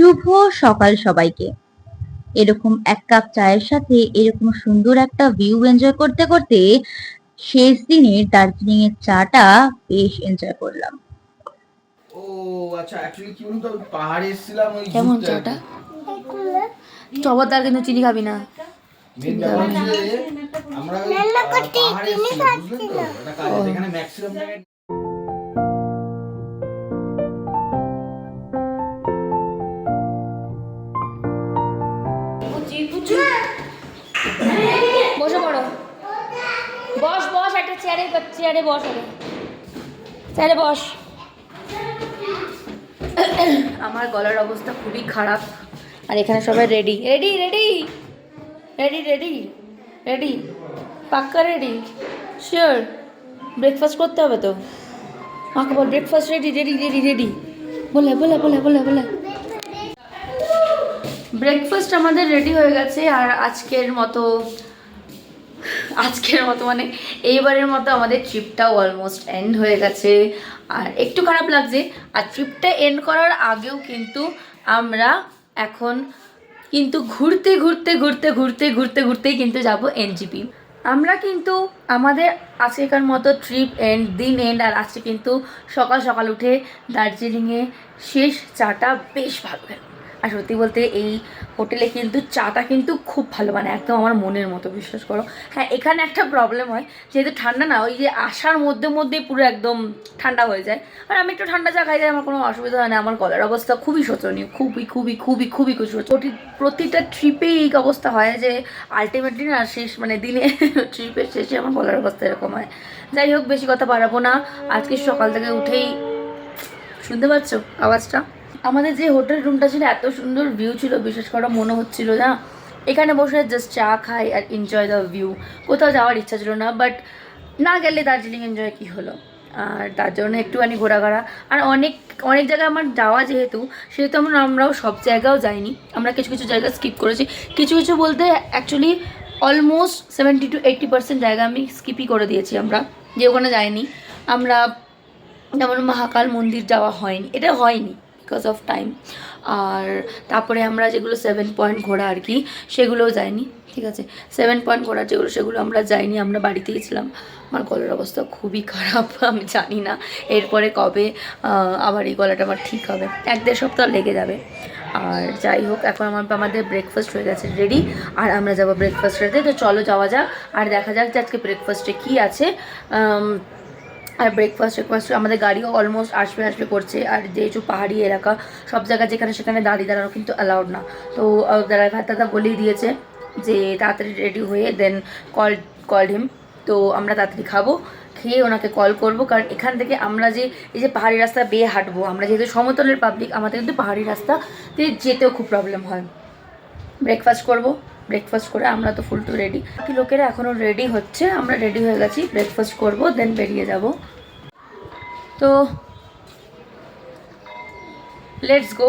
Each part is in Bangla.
শুভ সকাল সবাইকে। এরকম এক কাপ চায়ের সাথে এরকম সুন্দর একটা ভিউ এনজয় করতে করতে শেষ দিনের দার্জিলিং এর চাটা বেশ এনজয় করলাম। ও আচ্ছা অ্যাকচুয়ালি কি বলতো? আমি পাহাড়ে এসেছিলাম ওই কেমন চাটা? চবরদার কিন্তু চিনি খাবি না? আমরা পাহাড়ে এসেছিলাম বুঝলেন তো? একটা কাজ এখানে ম্যাক্সিমাম বসে পড়ো। বস বস একটা চেয়ারে চেয়ারে বস আরে চেয়ারে বস। আমার গলার অবস্থা খুবই খারাপ। আর এখানে সবাই ready ready ready ready ready ready পাক্কা রেডি শিওর ব্রেকফাস্ট করতে হবে তো? মাকে বল breakfast ready ready ready ready বলে বলে বলে বলে বলে। ব্রেকফাস্ট আমাদের রেডি হয়ে গেছে আর আজকের মতো আজকের মতো মানে এইবারের মতো আমাদের ট্রিপটাও অলমোস্ট এন্ড হয়ে গেছে। আর একটু খারাপ লাগছে, আর ট্রিপটা এন্ড করার আগেও কিন্তু আমরা এখন কিন্তু ঘুরতে ঘুরতে ঘুরতে ঘুরতে ঘুরতে, ঘুরতেই কিন্তু যাব এনজিপি আমরা কিন্তু আমাদের আজকেকার মতো ট্রিপ এন্ড দিন এন্ড আর আজকে কিন্তু সকাল সকাল উঠে দার্জিলিংয়ে শেষ চাটা বেশ ভালো খেলাম আর সত্যি বলতে এই হোটেলে কিন্তু চাটা কিন্তু খুব ভালো মানে একদম আমার মনের মতো, বিশ্বাস করো। হ্যাঁ এখানে একটা প্রবলেম হয়, যেহেতু ঠান্ডা না, ওই যে আসার মধ্যে মধ্যে পুরো একদম ঠান্ডা হয়ে যায়। আর আমি একটু ঠান্ডা চা খাই যাই আমার কোনো অসুবিধা হয় না, আমার গলার অবস্থা খুবই শোচনীয়, খুবই খুবই খুবই খুবই শোচনীয় প্রতি, প্রতিটা ট্রিপেই এই অবস্থা হয় যে আলটিমেটলি না, শেষ মানে দিনে ট্রিপের শেষে আমার গলার অবস্থা এরকম হয়। যাই হোক, বেশি কথা বাড়াবো না। আজকে সকাল থেকে উঠেই, শুনতে পাচ্ছ আওয়াজটা? আমাদের যে হোটেল রুমটা ছিল, এত সুন্দর ভিউ ছিল, বিশেষ করে মনে হচ্ছিল না। এখানে বসে জাস্ট চা খাই আর এনজয় দ্য ভিউ কোথাও যাওয়ার ইচ্ছা ছিল না বাট না গেলে দার্জিলিং এনজয় কী হলো? আর তার জন্য একটুখানি ঘোরাঘোরা। আর অনেক অনেক জায়গায় আমার যাওয়া যেহেতু, সেহেতু আমরা, আমরাও সব জায়গাও যাইনি। আমরা কিছু কিছু জায়গা স্কিপ করেছি। কিছু কিছু বলতে actually almost seventy to eighty percent জায়গা আমি স্কিপই করে দিয়েছি আমরা, যে ওখানে যাইনি। আমরা যেমন মহাকাল মন্দির যাওয়া হয়নি, এটা হয়নি। বিকজ অফ টাইম আর তারপরে আমরা যেগুলো সেভেন পয়েন্ট ঘোরা আর কি, সেগুলোও যাইনি, ঠিক আছে? সেভেন পয়েন্ট ঘোরার যেগুলো, সেগুলো আমরা যাইনি, আমরা বাড়িতেই ছিলাম। আমার গলার অবস্থা খুবই খারাপ, আমি জানি না। এরপরে কবে আবার এই গলাটা আমার ঠিক হবে। এক দেড় সপ্তাহ লেগে যাবে। আর যাই হোক, এখন আমার, আমাদের ব্রেকফাস্ট হয়ে গেছে রেডি আর আমরা যাব ব্রেকফাস্ট রেডি তো চলো যাওয়া যাক, আর দেখা যাক যে আজকে ব্রেকফাস্টে কী আছে। আর ব্রেকফাস্ট ব্রেকফাস্ট আমাদের গাড়িও অলমোস্ট আসবে আসবে করছে। আর যেহেতু পাহাড়ি এলাকা, সব জায়গা যেখানে সেখানে দাঁড়িয়ে দাঁড়ানো কিন্তু অ্যালাউড না। তো ড্রাইভার দাদা বলেই দিয়েছে যে তাড়াতাড়ি রেডি হয়ে দেন কল কল হিম তো আমরা তাড়াতাড়ি খাব, খেয়ে ওনাকে কল করব। কারণ এখান থেকে আমরা যে, এই যে পাহাড়ি রাস্তা বেয়ে হাঁটবো, আমরা যেহেতু সমতলের পাবলিক আমাদের কিন্তু পাহাড়ি রাস্তাতে যেতেও খুব প্রবলেম হয়। ব্রেকফাস্ট করব ব্রেকফাস্ট করে আমরা তো ফুল টু রেডি বাকি লোকেরা এখনও রেডি হচ্ছে, আমরা রেডি হয়ে গেছি ব্রেকফাস্ট করব দেন বেরিয়ে যাব। তো লেটস গো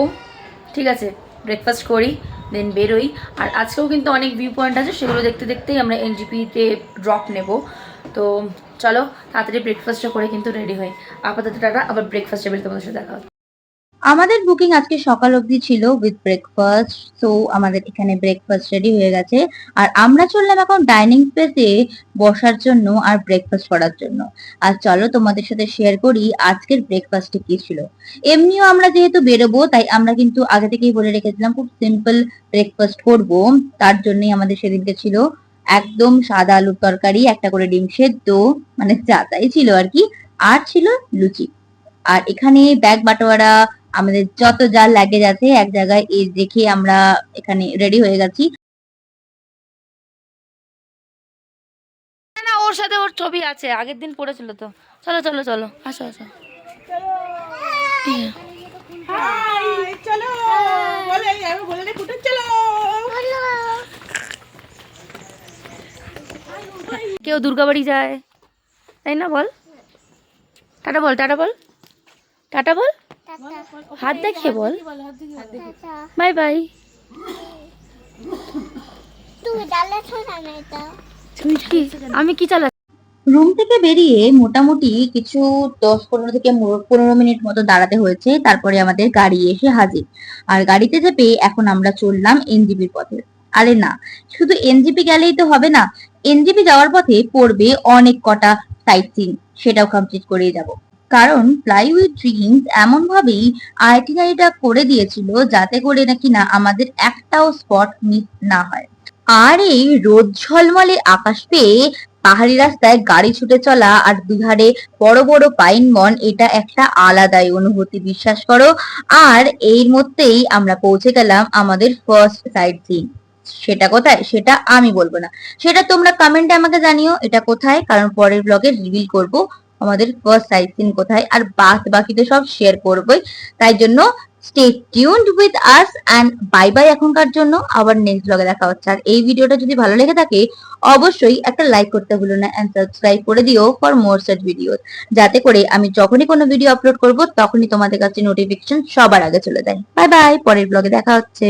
ঠিক আছে ব্রেকফাস্ট করি দেন বেরোই। আর আজকেও কিন্তু অনেক ভিউ পয়েন্ট আছে, সেগুলো দেখতে দেখতেই আমরা এনজিপিতে ড্রপ নেব। তো, চলো, তাড়াতাড়ি ব্রেকফাস্টটা করে কিন্তু রেডি হই। আপাতত টাটা, আবার ব্রেকফাস্ট টেবিল তোমাদের সাথে দেখা আমাদের বুকিং আজকে সকাল অবধি ছিল উইথ ব্রেকফাস্ট সো আমাদের এখানে ব্রেকফাস্ট রেডি হয়ে গেছে। আর আমরা চললাম এখন ডাইনিং স্পেসে বসার জন্য আর ব্রেকফাস্ট করার জন্য। আর চলো তোমাদের সাথে শেয়ার করি আজকের ব্রেকফাস্টে কি ছিল। এমনিও আমরা যেহেতু বেরোবো, তাই আমরা কিন্তু আগে থেকেই বলে রেখেছিলাম, খুব সিম্পল ব্রেকফাস্ট করব। তার জন্যই আমাদের সেদিনকে ছিল একদম সাদা আলুর তরকারি, একটা করে ডিম সেদ্ধ মানে যাতাই ছিল আর কি। আর ছিল লুচি। আর এখানে ব্যাগ বাটোয়ারা আমাদের যত যা লাগেজ আছে এক জায়গায় এই রেখে আমরা এখানে রেডি হয়ে গেছি। না না ওর সাথে ওর ছবি আছে আগের দিন পড়েছিল তো। চলো চলো চলো আসো আসো। কেউ দুর্গাবাড়ি যায়? তাই না বল? টাটা বল টাটা বল। টাটা বল। হাত দেখিয়ে বল। Bye bye. আমি কি চালা রুম থেকে বেরিয়ে মোটামুটি কিছু দশ পনেরো থেকে পনেরো মিনিট মতো দাঁড়াতে হয়েছে। তারপরে আমাদের গাড়ি এসে হাজির। আর গাড়িতে চেপে এখন আমরা চললাম এনজিপির পথে। আরে না শুধু এনজিপি গেলেই তো হবে না। এনজিপি যাওয়ার পথে পড়বে অনেক কটা সাইট সিন। সেটাও কমপ্লিট করেই যাব। কারণ প্লাইউড উইথ ড্রিমস এমন ভাবেই আইটিনারিটা করে দিয়েছিল যাতে করে নাকি না আমাদের একটাও স্পট মিস না হয়। আর এই রোদ ঝলমলে আকাশ পেয়ে পাহাড়ি রাস্তায় গাড়ি ছুটে চলা আর দুধারে বড় বড় পাইন বন এটা একটা আলাদাই অনুভূতি, বিশ্বাস করো। আর এর মধ্যেই আমরা পৌঁছে গেলাম আমাদের ফার্স্ট সাইট সিন সেটা কোথায়? সেটা আমি বলব না। সেটা তোমরা কমেন্টে আমাকে জানিও, এটা কোথায়? কারণ পরের ব্লগে রিভিল করব। আমাদের ফার্স্ট সাইট সিন কোথায়? আর বাদ বাকি তো সব শেয়ার করবোই। তাই জন্য stay tuned with us and bye bye এখনকার জন্য। আবার নেক্সট ব্লগে দেখা হচ্ছে। আর এই ভিডিওটা যদি ভালো লেগে থাকে, অবশ্যই একটা লাইক করতে ভুলো না এন্ড সাবস্ক্রাইব করে দিও ফর মোর সাচ ভিডিও যাতে করে আমি যখনই কোনো ভিডিও আপলোড করব, তখনই তোমাদের কাছে নোটিফিকেশন সবার আগে চলে যায়। বাই বাই পরের ব্লগে দেখা হচ্ছে।